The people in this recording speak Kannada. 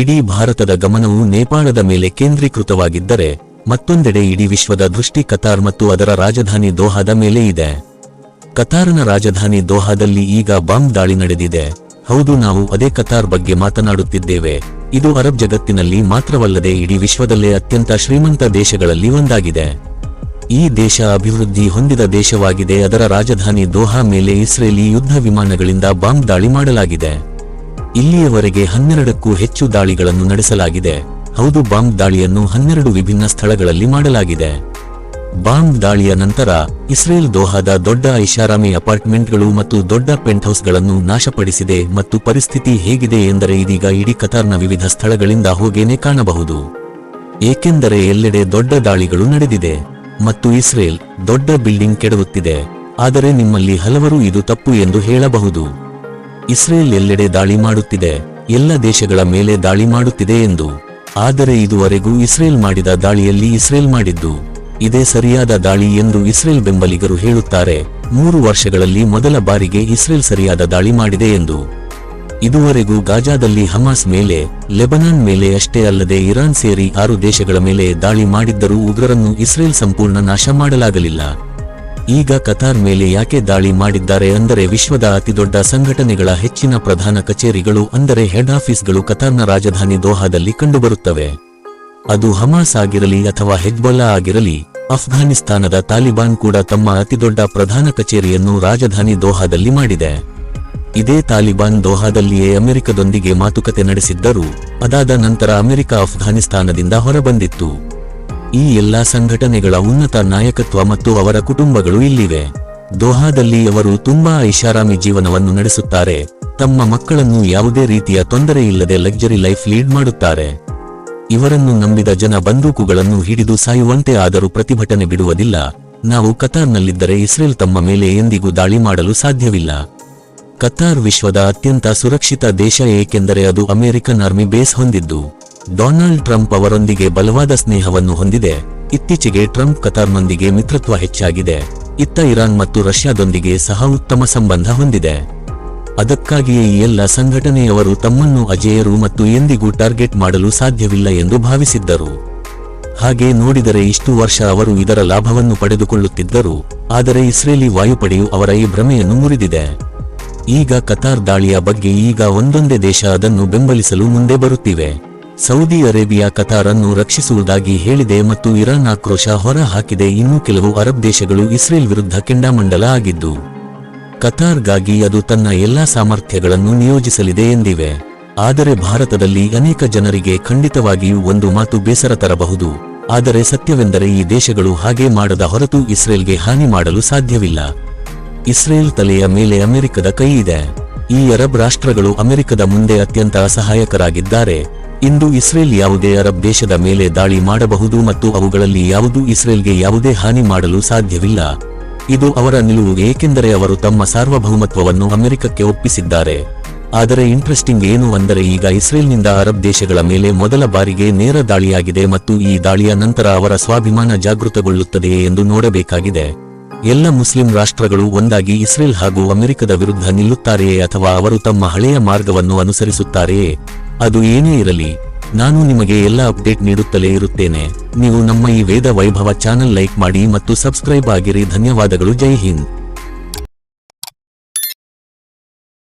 ಇಡೀ ಭಾರತದ ಗಮನವು ನೇಪಾಳದ ಮೇಲೆ ಕೇಂದ್ರೀಕೃತವಾಗಿದ್ದರೆ ಮತ್ತೊಂದೆಡೆ ಇಡೀ ವಿಶ್ವದ ದೃಷ್ಟಿ ಕತಾರ್ ಮತ್ತು ಅದರ ರಾಜಧಾನಿ ದೋಹಾದ ಮೇಲೆ ಇದೆ. ಕತಾರ್ನ ರಾಜಧಾನಿ ದೋಹಾದಲ್ಲಿ ಈಗ ಬಾಂಬ್ ದಾಳಿ ನಡೆದಿದೆ. ಹೌದು, ನಾವು ಅದೇ ಕತಾರ್ ಬಗ್ಗೆ ಮಾತನಾಡುತ್ತಿದ್ದೇವೆ. ಇದು ಅರಬ್ ಜಗತ್ತಿನಲ್ಲಿ ಮಾತ್ರವಲ್ಲದೆ ಇಡೀ ವಿಶ್ವದಲ್ಲೇ ಅತ್ಯಂತ ಶ್ರೀಮಂತ ದೇಶಗಳಲ್ಲಿ ಒಂದಾಗಿದೆ. ಈ ದೇಶ ಅಭಿವೃದ್ಧಿ ಹೊಂದಿದ ದೇಶವಾಗಿದೆ. ಅದರ ರಾಜಧಾನಿ ದೋಹಾ ಮೇಲೆ ಇಸ್ರೇಲಿ ಯುದ್ಧ ವಿಮಾನಗಳಿಂದ ಬಾಂಬ್ ದಾಳಿ ಮಾಡಲಾಗಿದೆ. ಇಲ್ಲಿಯವರೆಗೆ ಹನ್ನೆರಡಕ್ಕೂ ಹೆಚ್ಚು ದಾಳಿಗಳನ್ನು ನಡೆಸಲಾಗಿದೆ. ಹೌದು, ಬಾಂಬ್ ದಾಳಿಯನ್ನು ಹನ್ನೆರಡು ವಿಭಿನ್ನ ಸ್ಥಳಗಳಲ್ಲಿ ಮಾಡಲಾಗಿದೆ. ಬಾಂಬ್ ದಾಳಿಯ ನಂತರ ಇಸ್ರೇಲ್ ದೋಹಾದ ದೊಡ್ಡ ಐಷಾರಾಮಿ ಅಪಾರ್ಟ್ಮೆಂಟ್ಗಳು ಮತ್ತು ದೊಡ್ಡ ಪೆಂಟ್ ಹೌಸ್ಗಳನ್ನು ನಾಶಪಡಿಸಿದೆ ಮತ್ತು ಪರಿಸ್ಥಿತಿ ಹೇಗಿದೆ ಎಂದರೆ ಇದೀಗ ಇಡೀ ಕತಾರ್ನ ವಿವಿಧ ಸ್ಥಳಗಳಿಂದ ಹೋಗೇನೆ ಕಾಣಬಹುದು. ಏಕೆಂದರೆ ಎಲ್ಲೆಡೆ ದೊಡ್ಡ ದಾಳಿಗಳು ನಡೆದಿದೆ ಮತ್ತು ಇಸ್ರೇಲ್ ದೊಡ್ಡ ಬಿಲ್ಡಿಂಗ್ ಕೆಡವುತ್ತಿದೆ. ಆದರೆ ನಿಮ್ಮಲ್ಲಿ ಹಲವರು ಇದು ತಪ್ಪು ಎಂದು ಹೇಳಬಹುದು. ಇಸ್ರೇಲ್ ಎಲ್ಲೆಡೆ ದಾಳಿ ಮಾಡುತ್ತಿದೆ. ಎಲ್ಲ ದೇಶಗಳ ಮೇಲೆ ದಾಳಿ ಮಾಡುತ್ತಿದೆ ಎಂದು. ಆದರೆ ಇದುವರೆಗೂ ಇಸ್ರೇಲ್ ಮಾಡಿದ ದಾಳಿಯಲ್ಲಿ ಇಸ್ರೇಲ್ ಮಾಡಿದ್ದು. ಇದೇ ಸರಿಯಾದ ದಾಳಿ ಎಂದು ಇಸ್ರೇಲ್ ಬೆಂಬಲಿಗರು ಹೇಳುತ್ತಾರೆ. ಮೂರು ವರ್ಷಗಳಲ್ಲಿ ಮೊದಲ ಬಾರಿಗೆ ಇಸ್ರೇಲ್ ಸರಿಯಾದ ದಾಳಿ ಮಾಡಿದೆ ಎಂದು. ಇದುವರೆಗೂ ಗಾಜಾದಲ್ಲಿ ಹಮಾಸ್ ಮೇಲೆ, ಲೆಬನಾನ್ ಮೇಲೆ ಅಷ್ಟೇ ಅಲ್ಲದೆ ಇರಾನ್ ಸೇರಿ ಆರು ದೇಶಗಳ ಮೇಲೆ ದಾಳಿ ಮಾಡಿದ್ದರೂ ಉಗ್ರರನ್ನು ಇಸ್ರೇಲ್ ಸಂಪೂರ್ಣ ನಾಶ ಮಾಡಲಾಗಲಿಲ್ಲ. ಈಗ ಕತಾರ್ ಮೇಲೆ ಯಾಕೆ ದಾಳಿ ಮಾಡಿದ್ದಾರೆ ಅಂದರೆ ವಿಶ್ವದ ಅತಿದೊಡ್ಡ ಸಂಘಟನೆಗಳ ಹೆಚ್ಚಿನ ಪ್ರಧಾನ ಕಚೇರಿಗಳು ಅಂದರೆ ಹೆಡ್ ಆಫೀಸ್ಗಳು ಕತಾರ್ನ ರಾಜಧಾನಿ ದೋಹಾದಲ್ಲಿ ಕಂಡುಬರುತ್ತವೆ. ಅದು ಹಮಾಸ್ ಆಗಿರಲಿ ಅಥವಾ ಹೆಜ್ಬೊಲ್ಲಾ ಆಗಿರಲಿ, ಅಫ್ಘಾನಿಸ್ತಾನದ ತಾಲಿಬಾನ್ ಕೂಡ ತಮ್ಮ ಅತಿದೊಡ್ಡ ಪ್ರಧಾನ ಕಚೇರಿಯನ್ನು ರಾಜಧಾನಿ ದೋಹಾದಲ್ಲಿ ಮಾಡಿದೆ. ಇದೇ ತಾಲಿಬಾನ್ ದೋಹಾದಲ್ಲಿಯೇ ಅಮೆರಿಕದೊಂದಿಗೆ ಮಾತುಕತೆ ನಡೆಸಿದ್ದರೂ, ಅದಾದ ನಂತರ ಅಮೆರಿಕ ಅಫ್ಘಾನಿಸ್ತಾನದಿಂದ ಹೊರಬಂದಿತ್ತು. ಈ ಎಲ್ಲಾ ಸಂಘಟನೆಗಳ ಉನ್ನತ ನಾಯಕತ್ವ ಮತ್ತು ಅವರ ಕುಟುಂಬಗಳು ಇಲ್ಲಿವೆ. ದೋಹಾದಲ್ಲಿ ಅವರು ತುಂಬಾ ಐಷಾರಾಮಿ ಜೀವನವನ್ನು ನಡೆಸುತ್ತಾರೆ. ತಮ್ಮ ಮಕ್ಕಳನ್ನು ಯಾವುದೇ ರೀತಿಯ ತೊಂದರೆ ಇಲ್ಲದೆ ಲಕ್ಸರಿ ಲೈಫ್ ಲೀಡ್ ಮಾಡುತ್ತಾರೆ. ಇವರನ್ನು ನಂಬಿದ ಜನ ಬಂದೂಕುಗಳನ್ನು ಹಿಡಿದು ಸಾಯುವಂತೆ ಆದರೂ ಪ್ರತಿಭಟನೆ ಬಿಡುವುದಿಲ್ಲ. ನಾವು ಕತಾರ್ನಲ್ಲಿದ್ದರೆ ಇಸ್ರೇಲ್ ತಮ್ಮ ಮೇಲೆ ಎಂದಿಗೂ ದಾಳಿ ಮಾಡಲು ಸಾಧ್ಯವಿಲ್ಲ. ಕತಾರ್ ವಿಶ್ವದ ಅತ್ಯಂತ ಸುರಕ್ಷಿತ ದೇಶ ಏಕೆಂದರೆ ಅದು ಅಮೆರಿಕನ್ ಆರ್ಮಿ ಬೇಸ್ ಹೊಂದಿದ್ದು. ಡೊನಾಲ್ಡ್ ಟ್ರಂಪ್ ಅವರೊಂದಿಗೆ ಬಲವಾದ ಸ್ನೇಹವನ್ನು ಹೊಂದಿದೆ. ಇತ್ತೀಚೆಗೆ ಟ್ರಂಪ್ ಕತಾರ್ನೊಂದಿಗೆ ಮಿತ್ರತ್ವ ಹೆಚ್ಚಾಗಿದೆ. ಇತ್ತ ಇರಾನ್ ಮತ್ತು ರಷ್ಯಾದೊಂದಿಗೆ ಸಹ ಉತ್ತಮ ಸಂಬಂಧ ಹೊಂದಿದೆ. ಅದಕ್ಕಾಗಿಯೇ ಈ ಎಲ್ಲ ಸಂಘಟನೆಯವರು ತಮ್ಮನ್ನು ಅಜೇಯರು ಮತ್ತು ಎಂದಿಗೂ ಟಾರ್ಗೆಟ್ ಮಾಡಲು ಸಾಧ್ಯವಿಲ್ಲ ಎಂದು ಭಾವಿಸಿದ್ದರು. ಹಾಗೆ ನೋಡಿದರೆ ಇಷ್ಟು ವರ್ಷ ಅವರು ಇದರ ಲಾಭವನ್ನು ಪಡೆದುಕೊಳ್ಳುತ್ತಿದ್ದರು. ಆದರೆ ಇಸ್ರೇಲಿ ವಾಯುಪಡೆಯು ಅವರ ಈ ಭ್ರಮೆಯನ್ನು ಮುರಿದಿದೆ. ಈಗ ಕತಾರ್ ದಾಳಿಯ ಬಗ್ಗೆ ಈಗ ಒಂದೊಂದೇ ದೇಶ ಅದನ್ನು ಬೆಂಬಲಿಸಲು ಮುಂದೆ ಬರುತ್ತಿವೆ. ಸೌದಿ ಅರೇಬಿಯಾ ಕತಾರ್ ಅನ್ನು ರಕ್ಷಿಸುವುದಾಗಿ ಹೇಳಿದೆ ಮತ್ತು ಇರಾನ್ ಆಕ್ರೋಶ ಹೊರ ಹಾಕಿದೆ ಇನ್ನು ಕೆಲವು ಅರಬ್ ದೇಶಗಳು ಇಸ್ರೇಲ್ ವಿರುದ್ಧ ಕೆಂಡಾಮಂಡಲ ಆಗಿದ್ದು, ಕತಾರ್ಗಾಗಿ ಅದು ತನ್ನ ಎಲ್ಲಾ ಸಾಮರ್ಥ್ಯಗಳನ್ನು ನಿಯೋಜಿಸಲಿದೆ ಎಂದಿವೆ. ಆದರೆ ಭಾರತದಲ್ಲಿ ಅನೇಕ ಜನರಿಗೆ ಖಂಡಿತವಾಗಿಯೂ ಒಂದು ಮಾತು ಬೇಸರ ತರಬಹುದು. ಆದರೆ ಸತ್ಯವೆಂದರೆ ಈ ದೇಶಗಳು ಹಾಗೆ ಮಾಡದ ಹೊರತು ಇಸ್ರೇಲ್ಗೆ ಹಾನಿ ಮಾಡಲು ಸಾಧ್ಯವಿಲ್ಲ. ಇಸ್ರೇಲ್ ತಲೆಯ ಮೇಲೆ ಅಮೆರಿಕದ ಕೈ ಇದೆ. ಈ ಅರಬ್ ರಾಷ್ಟ್ರಗಳು ಅಮೆರಿಕದ ಮುಂದೆ ಅತ್ಯಂತ ಅಸಹಾಯಕರಾಗಿದ್ದಾರೆ. ಇಂದು ಇಸ್ರೇಲ್ ಯಾವುದೇ ಅರಬ್ ದೇಶದ ಮೇಲೆ ದಾಳಿ ಮಾಡಬಹುದು ಮತ್ತು ಅವುಗಳಲ್ಲಿ ಯಾವುದೂ ಇಸ್ರೇಲ್ಗೆ ಯಾವುದೇ ಹಾನಿ ಮಾಡಲು ಸಾಧ್ಯವಿಲ್ಲ. ಇದು ಅವರ ನಿಲುವು, ಏಕೆಂದರೆ ಅವರು ತಮ್ಮ ಸಾರ್ವಭೌಮತ್ವವನ್ನು ಅಮೆರಿಕಕ್ಕೆ ಒಪ್ಪಿಸಿದ್ದಾರೆ. ಆದರೆ ಇಂಟ್ರೆಸ್ಟಿಂಗ್ ಏನು ಅಂದರೆ ಈಗ ಇಸ್ರೇಲ್ನಿಂದ ಅರಬ್ ದೇಶಗಳ ಮೇಲೆ ಮೊದಲ ಬಾರಿಗೆ ನೇರ ದಾಳಿಯಾಗಿದೆ ಮತ್ತು ಈ ದಾಳಿಯ ನಂತರ ಅವರ ಸ್ವಾಭಿಮಾನ ಜಾಗೃತಗೊಳ್ಳುತ್ತದೆಯೇ ಎಂದು ನೋಡಬೇಕಾಗಿದೆ. ಎಲ್ಲ ಮುಸ್ಲಿಂ ರಾಷ್ಟ್ರಗಳು ಒಂದಾಗಿ ಇಸ್ರೇಲ್ ಹಾಗೂ ಅಮೆರಿಕದ ವಿರುದ್ಧ ನಿಲ್ಲುತ್ತಾರೆಯೇ ಅಥವಾ ಅವರು ತಮ್ಮ ಹಳೆಯ ಮಾರ್ಗವನ್ನು ಅನುಸರಿಸುತ್ತಾರೆಯೇ? ಅದು ಏನೇ ಇರಲಿ, ನಾನು ನಿಮಗೆ ಎಲ್ಲ ಅಪ್ಡೇಟ್ ನೀಡುತ್ತಲೇ ಇರುತ್ತೇನೆ. ನೀವು ನಮ್ಮ ಈ ವೇದ ವೈಭವ ಚಾನೆಲ್ ಲೈಕ್ ಮಾಡಿ ಮತ್ತು ಸಬ್ಸ್ಕ್ರೈಬ್ ಆಗಿರಿ. ಧನ್ಯವಾದಗಳು. ಜೈ ಹಿಂದ್.